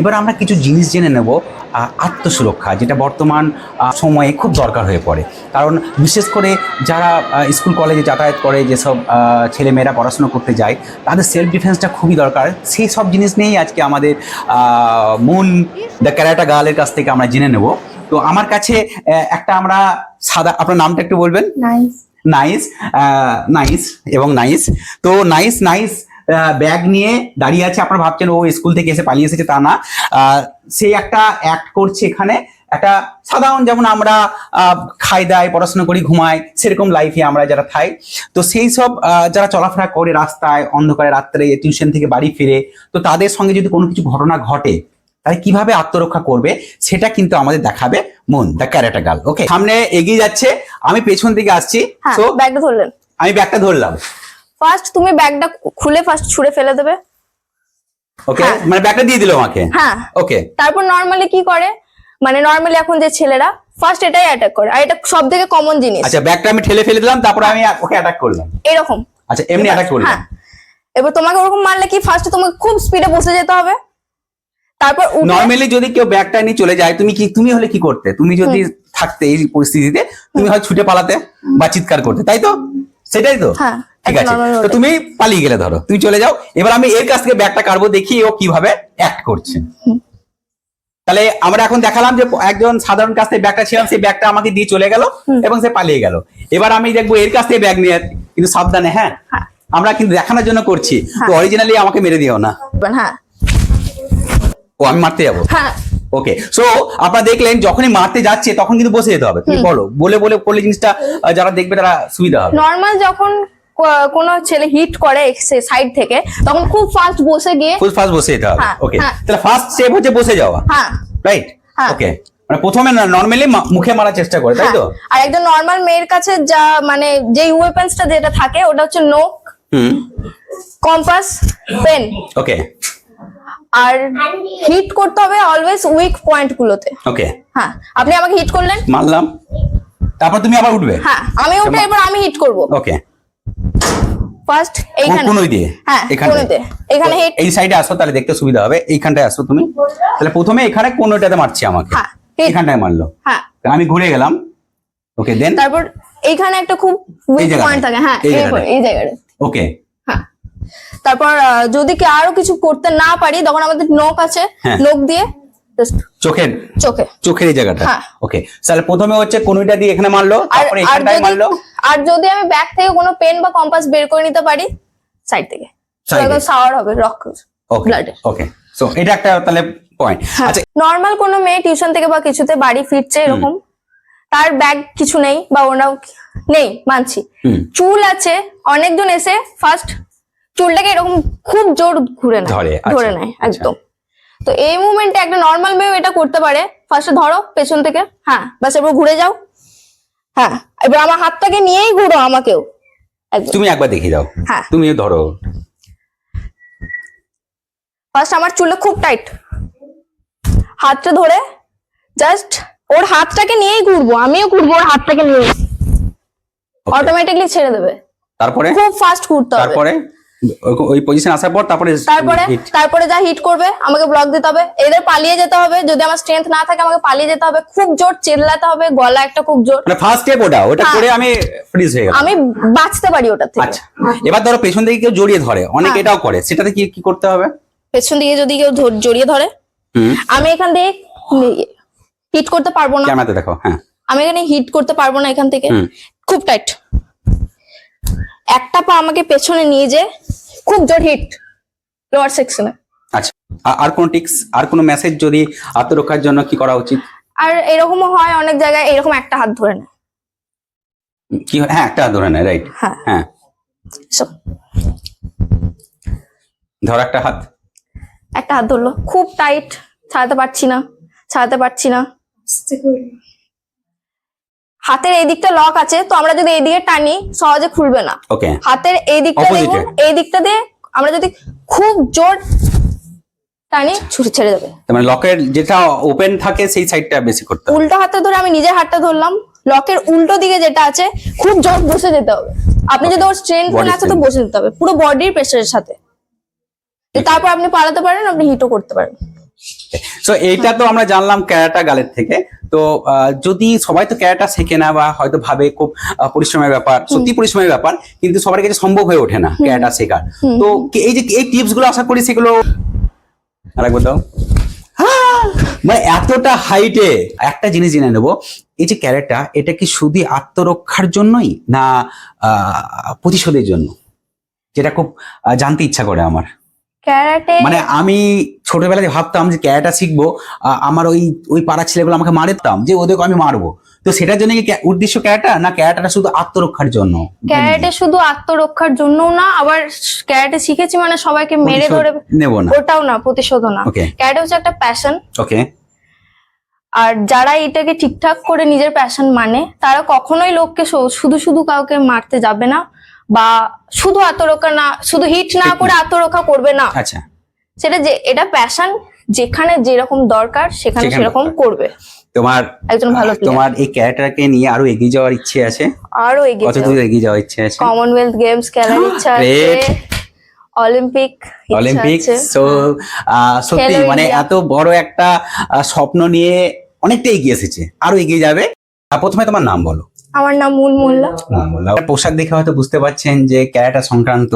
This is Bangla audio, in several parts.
এবার আমরা কিছু জিনিস জেনে নেব আত্মসুরক্ষা যেটা বর্তমান সময়ে খুব দরকার হয়ে পড়ে। কারণ বিশেষ করে যারা স্কুল কলেজে যাতায়াত করে যেসব ছেলেমেয়েরা পড়াশোনা করতে যায় তাদের সেলফ ডিফেন্সটা খুবই দরকার। সেই সব জিনিস নিয়েই আজকে আমাদের মুন দ্য ক্যারাটা গার্লের কাছ থেকে আমরা জেনে নেব। তো আমার কাছে একটা আমরা সাদা আপনার নামটা একটু বলবেন? নাইস। নাইস নাইস এবং নাইস। তো নাইস নাইস ব্যাগ নিয়ে দাঁড়িয়ে আছে। আপনারা ভাবছেন ও স্কুল থেকে এসে পালিয়ে এসেছে তা না। আহ, সে একটা অ্যাক্ট করছে এখানে। একটা সাধারণ যেমন আমরা খাই দাই পড়াশোনা করি ঘুমাই সেরকম লাইফে আমরা যারা থাই। তো সেই সব যারা চলাফেরা করে রাস্তায় অন্ধকারে রাত্রে টিউশন থেকে বাড়ি ফিরে তো তাদের সঙ্গে যদি কোনো কিছু ঘটনা ঘটে তাহলে কীভাবে আত্মরক্ষা করবে সেটা কিন্তু আমাদের দেখাবে মন দ্য ক্যারেটা গার্ল ওকে সামনে এগিয়ে যাচ্ছে আমি পেছন দিকে আসছি তো ব্যাগটা ধরলেন। আমি ব্যাগটা ধরলাম। ফার্স্ট তুমি ব্যাগটা খুলে ফার্স্ট ছুঁড়ে ফেলে দেবে। ওকে হ্যাঁ। মানে ব্যাগটা দিয়ে দিল আমাকে? হ্যাঁ। ওকে তারপর নর্মালি কি করে? মানে নর্মালি এখন যে ছেলেরা ফার্স্ট এটাই অ্যাটাক করে। আর এটা সব থেকে কমন জিনিস। আচ্ছা ব্যাগটা আমি ঠেলে ফেলে দিলাম তারপর আমি ওকে অ্যাটাক করলাম। এরকম। আচ্ছা এমনি অ্যাটাক করলাম। হ্যাঁ। এবার তোমাকে ওরকম মারলে কি ফার্স্ট তোমাকে খুব স্পিডে বসে যেতে হবে। তারপর নর্মালি যদি কেউ ব্যাগটা নিয়ে চলে যায় তুমি কি তুমি হলে কি করতে? তুমি যদি থাকতে এই পরিস্থিতিতে তুমি হয় ছুটে পালাতে বা চিৎকার করতে তাই তো? সেটাই তো? হ্যাঁ, ঠিক আছে? তো তুমি পালিয়ে গেলে ধরো তুমি চলে যাও। এবার আমি এর কাছ থেকে ব্যাগটা কাটবো দেখি ও কীভাবে অ্যাক্ট করছে। তাহলে আমরা এখন দেখালাম যে একজন সাধারণ কাছ থেকে ব্যাগটা ছিলাম সেই ব্যাগটা আমাকে দিয়ে চলে গেল এবং সে পালিয়ে গেল। এবার আমি দেখব এর কাছ থেকে ব্যাগ নিয়ে কিন্তু সাবধানে হ্যাঁ? হ্যাঁ। আমরা কিন্তু দেখানোর জন্য করছি। তো হ্যাঁ। অরিজিনালি আমাকে মেরে দিও না। হ্যাঁ। ও আমি মারতে যাব? হ্যাঁ। ওকে সো আপনারা দেখলেন যখনই মারতে যাচ্ছে তখন কিন্তু বসে যেতে হবে। তুমি বলো বলে বলে করলে জিনিসটা যারা দেখবে তারা সুবিধা হবে। নর্মাল যখন কোনো ছেলে হিট করে সাইড থেকে তখন খুব ফাস্ট বসে গিয়ে ফুল ফার্স্ট বসে যেতে হবে। হ্যাঁ, ওকে হ্যাঁ। তাহলে ফার্স্ট স্টেপ হচ্ছে বসে যাওয়া। হ্যাঁ। রাইট হ্যাঁ। ওকে মানে প্রথমে নর্মালি মুখে মারার চেষ্টা করে তাই তো? হ্যাঁ। আর একজন নর্মাল মেয়ের কাছে যা মানে যে ওয়েপন্সটা যেটা থাকে ওটা হচ্ছে নোক কম্পাস পেন ওকে আর হিট করতে হবে অলওয়েজ উইক পয়েন্ট গুলোতে। ওকে হ্যাঁ। আপনি আমাকে হিট করলেন? মারলাম। তারপর তুমি আবার উঠবে? হ্যাঁ আমি উঠে এবার আমি হিট করব। ওকে ফার্স্ট এইখানে। কোনোই দিয়ে। হ্যাঁ এখানে হিট এই সাইডে আসো তাহলে দেখতে সুবিধা হবে। এইখানটায় আসো তুমি। তাহলে প্রথমে এখানে কোনোটাতে মারছি আমাকে। হ্যাঁ। এখানটায় মারলো। হ্যাঁ। আমি ঘুরে গেলাম। ওকে দেন তারপর এইখানে একটা খুব উইক পয়েন্ট থাকে। হ্যাঁ এই জায়গাটা ওকে হ্যাঁ। তারপর যদি কি আরও কিছু করতে না পারি তখন আমাদের নখ আছে। হ্যাঁ। নখ দিয়ে just চোখের? চোখে। চোখের এই জায়গাটা? হ্যাঁ। ওকে। তাহলে প্রথমে হচ্ছে কোনটা দিয়ে এখানে মারলো তারপরে এখানটায় মারলো। আর যদি আমি ব্যাগ থেকে কোনো পেন বা কম্পাস বের করে নিতে পারি সাইড থেকে। Side সাওয়ার হবে রক্ত ওকে ওকে সো এটা একটা তাহলে পয়েন্ট আচ্ছা নর্মাল কোনো মেয়ে টিউশন থেকে বা কিছুতে বাড়ি ফিরছে এরকম তার ব্যাগ কিছু নেই বা ওনাও নেই মানছি। চুল আছে অনেকজন এসে ফার্স্ট চুলটাকে এরকম খুব জোর ঘুরে নেয়। ধরে, আচ্ছা, নেয় আচ্ছা। একদম। তো এই মুভমেন্টে একটা নর্মাল মেয়ে এটা করতে পারে। ফার্স্টে ধরো পেছন থেকে। হ্যাঁ। বাস এবার ঘুরে যাও। হ্যাঁ এবার আমার হাতটাকে নিয়েই ঘুরো আমাকেও। তুমি একবার দেখিয়ে দাও। হ্যাঁ। তুমিও ধরো। ফার্স্ট আমার চুলে খুব টাইট হাতটা ধরে জাস্ট ওর হাতটাকে নিয়েই ঘুরবো। আমিও ঘুরবো ওর হাতটাকে নিয়ে অটোমেটিকলি ছেড়ে দেবে। তারপরে? খুব ফাস্ট ঘুরতে হবে। তারপরে? ওই- পজিশন আসার পর তারপরে তারপরে তারপরে যা হিট করবে আমাকে ব্লক দিতে হবে। এদের পালিয়ে যেতে হবে। যদি আমার স্ট্রেংথ না থাকে আমাকে পালিয়ে যেতে হবে। খুব জোর চিল্লাতে হবে গলা একটা খুব জোর। মানে ফার্স্ট স্টেপ ওটা। ওটা হ্যাঁ। করে আমি ফ্রিজ হয়ে গেলাম। আমি বাঁচতে পারি ওটার থেকে। আচ্ছা। এবার ধরো পেছন থেকে কেউ জড়িয়ে ধরে। অনেকে হ্যাঁ। এটাও করে। সেটাতে কি কি করতে হবে? পেছন দিকে যদি কেউ জড়িয়ে ধরে আমি এখান থেকে হিট করতে পারব না। ক্যামেরাতে দেখো হ্যাঁ। আমি এখানে হিট করতে পারব না এখান থেকে। খুব টাইট একটা পা আমাকে পেছনে নিয়ে যে খুব জোর হিট লোয়ার সেকশনে আচ্ছা আর কোন টিক্স আর কোন মেসেজ যদি আত্মরক্ষার জন্য কি করা উচিত? আর এরকমও হয় অনেক জায়গায় এরকম একটা হাত ধরে নেয়। কি হ্যাঁ? একটা হাত ধরে নেয় রাইট হ্যাঁ। হ্যাঁ। ধর একটা হাত। একটা হাত ধরলো। খুব টাইট ছাড়াতে পারছি না ছাড়াতে পারছি না। হাতের এই দিকটা লক আছে তো আমরা যদি এই দিকে টানি সহজে খুলবে না। ওকে হাতের এই দিকটা দেখুন এই দিকটা দিয়ে আমরা যদি খুব জোর টানি ছুটে ছেড়ে দেবে তার মানে লকের যেটা ওপেন থাকে সেই সাইডটা বেশি করতে উল্টো হাতে ধরে আমি নিজের হাতটা ধরলাম লকের উল্টো দিকে যেটা আছে খুব জোর বসে যেতে হবে। আপনি যদি ওর আছে তো বসে যেতে হবে। পুরো বডির প্রেসারের সাথে। তারপর আপনি পালাতে পারেন আপনি হিটও করতে পারেন। সো এইটা তো আমরা জানলাম ক্যারাটা গালের থেকে। তো আহ, যদি সবাই তো ক্যারাটা শেখে না বা হয়তো ভাবে খুব পরিশ্রমের ব্যাপার সত্যি পরিশ্রমের ব্যাপার কিন্তু সবার কাছে সম্ভব হয়ে ওঠে না ক্যারাটা শেখার। তো এই যে এই টিপসগুলো আশা করি সেগুলো আরেকবার দাও! মানে এতটা হাইটে একটা জিনিস জেনে নেব এই যে ক্যারেটটা এটা কি শুধু আত্মরক্ষার জন্যই না আহ, প্রতিশোধের জন্য? যেটা খুব জানতে ইচ্ছা করে আমার। ক্যারাটে মানে আমি ছোটবেলায় ভাবতাম যে ক্যারাটা শিখব আমার ওই ওই পাড়ার ছেলেগুলো আমাকে মারতাম যে ওদেরকে আমি মারবো। তো সেটার জন্য কি উদ্দেশ্য ক্যারাটা না ক্যারাটাটা শুধু আত্মরক্ষার জন্য? ক্যারাটে শুধু আত্মরক্ষার জন্য না আবার ক্যারাটে শিখেছি মানে সবাইকে মেরে ধরে নেব না। ওটাও না প্রতিশোধ না। ক্যারাটে হচ্ছে একটা প্যাশন ওকে আর যারা এটাকে ঠিকঠাক করে নিজের প্যাশন মানে তারা কখনোই লোককে শুধু শুধু কাউকে মারতে যাবে না। বা শুধু আত্মরক্ষা না শুধু হিট না করে আত্মরক্ষা করবে না। আচ্ছা। সেটা যে এটা প্যাশন যেখানে যেরকম দরকার সেখানে সেরকম করবে। তোমার একজন ভালো তোমার এই ক্যারেক্টারকে নিয়ে আরও এগিয়ে যাওয়ার ইচ্ছে আছে? আরও এগিয়ে কত দূর এগিয়ে যাওয়ার ইচ্ছে আছে? কমনওয়েলথ গেমস খেলার ইচ্ছা আছে। অলিম্পিক অলিম্পিক সো সত্যি মানে এত বড় একটা স্বপ্ন নিয়ে অনেকটা এগিয়ে এসেছে। আরও এগিয়ে যাবে। আর প্রথমে তোমার নাম বলো। আমার নাম মুল মোল্লা আপনার পোশাক দেখে হয়তো বুঝতে পারছেন যে ক্যারাটা সংক্রান্ত।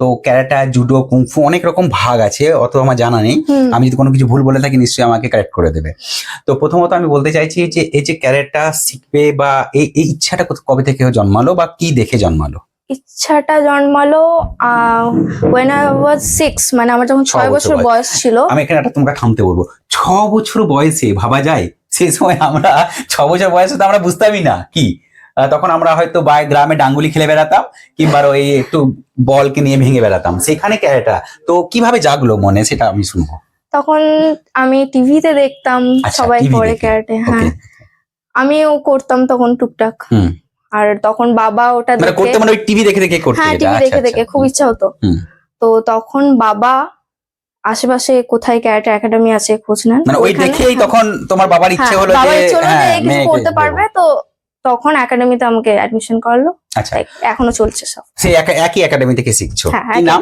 তো ক্যারাটা জুডো কুংফু অনেক রকম ভাগ আছে অত আমার জানা নেই। আমি যদি কোনো কিছু ভুল বলে থাকি নিশ্চয়ই আমাকে কারেক্ট করে দেবে। তো প্রথমত আমি বলতে চাইছি যে এই যে ক্যারেটটা শিখবে বা এই এই ইচ্ছাটা কবে থেকে জন্মালো বা কি দেখে জন্মালো? ইচ্ছাটা জন্মালো ওয়েন আই ওয়াজ সিক্স মানে আমার যখন ছয় বছর। বয়স। ছিল। আমি এখানে একটা তোমাকে থামতে বলব। ছ বছর বয়সে ভাবা যায় সেই সময় আমরা ছ বছর বয়সে তো আমরা বুঝতামই না কি? তখন আমরা হয়তো বাই গ্রামে ডাঙ্গুলি খেলে বেড়াতাম কিংবা ওই একটু বলকে নিয়ে ভেঙে বেড়াতাম। সেখানে ক্যারেটা তো কীভাবে জাগলো মনে সেটা আমি শুনব। তখন আমি টিভিতে দেখতাম আচ্ছা, সবাই করে দেখে। ক্যারাটে হ্যাঁ। আমিও করতাম তখন টুকটাক। আর তখন বাবা ওটা মানে করতে মানে ওই টিভি দেখে দেখে করতে হ্যাঁ টিভি আচ্ছা, দেখে আচ্ছা। দেখে খুব ইচ্ছা হতো। তো তখন বাবা আশেপাশে কোথায় ক্যারাটে একাডেমি আছে খোঁজ নেন? মানে ওই দেখেই হ্যাঁ, তখন তোমার বাবার ইচ্ছে হ্যাঁ, হলো যে হ্যাঁ কিছু করতে পারবে তো তখন একাডেমিতে আমাকে অ্যাডমিশন করালো। আচ্ছা। এখনও চলছে সব। সেই একই একাডেমি থেকে শিখছো। কি নাম?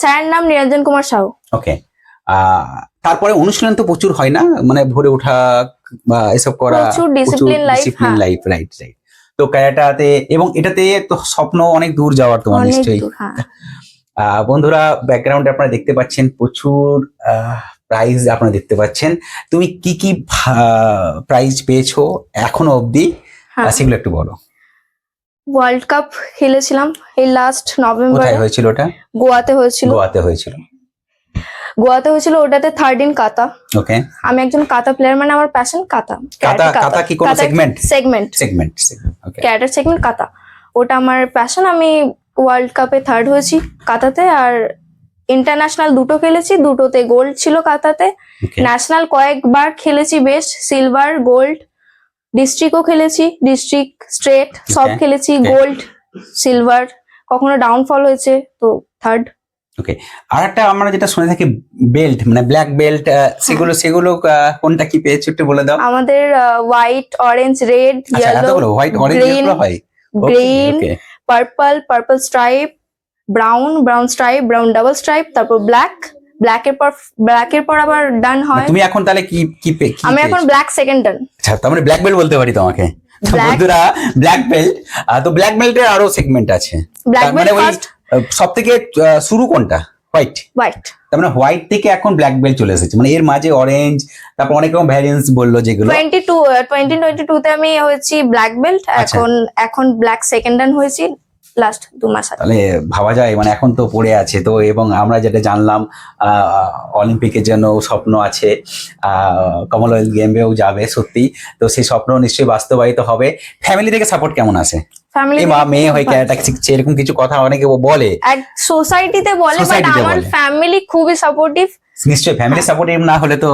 স্যারের নাম নিরঞ্জন কুমার সাহু। ওকে। তারপরে অনুশীলন তো প্রচুর হয় না? মানে ভোরে ওঠা বা এসব করা প্রচুর discipline life, discipline. Life right right তো ক্যারাটাতে এবং এটাতে তো স্বপ্ন অনেক দূর যাওয়ার তোমার নিশ্চয়ই। বন্ধুরা ব্যাকগ্রাউন্ডে আপনারা দেখতে পাচ্ছেন প্রচুর প্রাইজ আপনারা দেখতে পাচ্ছেন। তুমি কি কি প্রাইজ পেয়েছ এখনও অবধি? হ্যাঁ। সেগুলো একটু বলো। ওয়ার্ল্ড কাপ খেলেছিলাম এই লাস্ট নভেম্বরে হয়েছিল ওটা? গোয়াতে হয়েছিল। গোয়াতে হয়েছিল। গোয়াতে হয়েছিল ওটাতে থার্ড ইন কাতা। ওকে আমি একজন কাতা প্লেয়ার মানে আমার প্যাশন কাতা। Kata kata. কি কোনো সেগমেন্ট সেগমেন্ট সেগমেন্ট ওকে ক্যারেটার সেগমেন্ট কাতা। ওটা আমার প্যাশন আমি ওয়ার্ল্ড কাপে থার্ড হয়েছি কাতাতে আর ইন্টারন্যাশনাল দুটো খেলেছি দুটোতে গোল্ড ছিল কাতাতে। ন্যাশনাল কয়েকবার খেলেছি বেশ সিলভার গোল্ড ডিস্ট্রিক্টও খেলেছি ডিস্ট্রিক্ট স্ট্রেট সব খেলেছি গোল্ড সিলভার কখনো ডাউনফল হয়েছে তো থার্ড ওকে আর একটা আমরা যেটা শুনে থাকি বেল্ট মানে ব্ল্যাক বেল্ট সেগুলো সেগুলো কোনটা কি পেয়েছ একটু বলে দাও। আমাদের white orange red yellow white orange হয়। Green purple purple stripe brown brown stripe brown double stripe তারপর ব্ল্যাক ব্ল্যাকের পর ব্ল্যাকের পর আবার ডান হয়। তুমি এখন তাহলে কি কি পে- আমি এখন ব্ল্যাক সেকেন্ড ডান আচ্ছা তার মানে ব্ল্যাক বেল্ট বলতে পারি তোমাকে। বন্ধুরা ব্ল্যাক বেল্ট তো ব্ল্যাক বেল্টের আরও সেগমেন্ট আছে। ব্ল্যাক বেল্ট ফার্স্ট সব থেকে শুরু কোনটা? হোয়াইট হোয়াইট তার মানে হোয়াইট থেকে এখন ব্ল্যাক বেল্ট চলে এসেছে। মানে এর মাঝে অরেঞ্জ তারপর অনেক রকম ভ্যারিয়েন্স বলল যেগুলো twenty two twenty twenty two তে আমি হয়েছি ব্ল্যাক বেল্ট আচ্ছা। এখন এখন ব্ল্যাক সেকেন্ড ডান হয়েছি। লাস্ট দু মাস তাহলে ভাবা যায় মানে এখন তো পড়ে আছে তো এবং আমরা যেটা জানলাম আহ, অলিম্পিকের জন্য স্বপ্ন আছে কমনওয়েলথ গেমেও যাবে সত্যি তো সেই স্বপ্ন নিশ্চয়ই বাস্তবায়িত হবে। ফ্যামিলি থেকে সাপোর্ট কেমন আছে? ফ্যামিলি মা মেয়ে হয়ে ক্যারেটা শিখছে এরকম কিছু কথা অনেকে বলে। সোসাইটিতে বলে বাট তে আমার। ফ্যামিলি খুবই সাপোর্টিভ নিশ্চয়ই ফ্যামিলি সাপোর্টিভ না হলে তো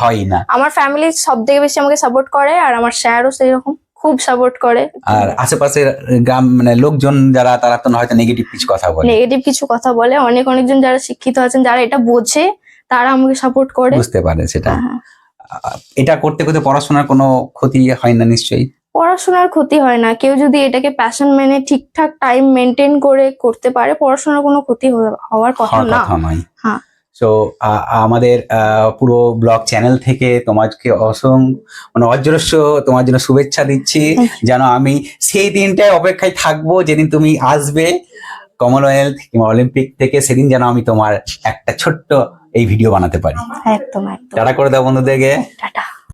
হয়ই না। আমার ফ্যামিলি সব থেকে বেশি আমাকে সাপোর্ট করে আর আমার স্যারও সেই রকম খুব সাপোর্ট করে। আর আশেপাশের গ্রাম মানে লোকজন যারা তারা তো হয়তো নেগেটিভ কিছু কথা বলে। নেগেটিভ কিছু কথা বলে। অনেক অনেকজন যারা শিক্ষিত আছেন যারা এটা বোঝে তারা আমাকে সাপোর্ট করে। বুঝতে পারে সেটা। হ্যাঁ। আহ, এটা করতে করতে পড়াশোনার কোনো ক্ষতি হয় না নিশ্চয়ই? পড়াশোনার ক্ষতি হয় না। কেউ যদি এটাকে প্যাশন মেনে ঠিকঠাক টাইম মেনটেন করে করতে পারে পড়াশোনার কোনো ক্ষতি হওয়ার কথা না। হ্যাঁ। সো আমাদের পুরো ব্লগ চ্যানেল থেকে তোমাকে অসং মানে অজস্র তোমার জন্য শুভেচ্ছা দিচ্ছি। যেন আমি সেই দিনটায় অপেক্ষায় থাকব যেদিন তুমি আসবে কমনওয়েলথ কিংবা অলিম্পিক থেকে সেদিন যেন আমি তোমার একটা ছোট্ট এই ভিডিও বানাতে পারি। একদম। টাটা করে দাও বন্ধুদেরকে। টাটা।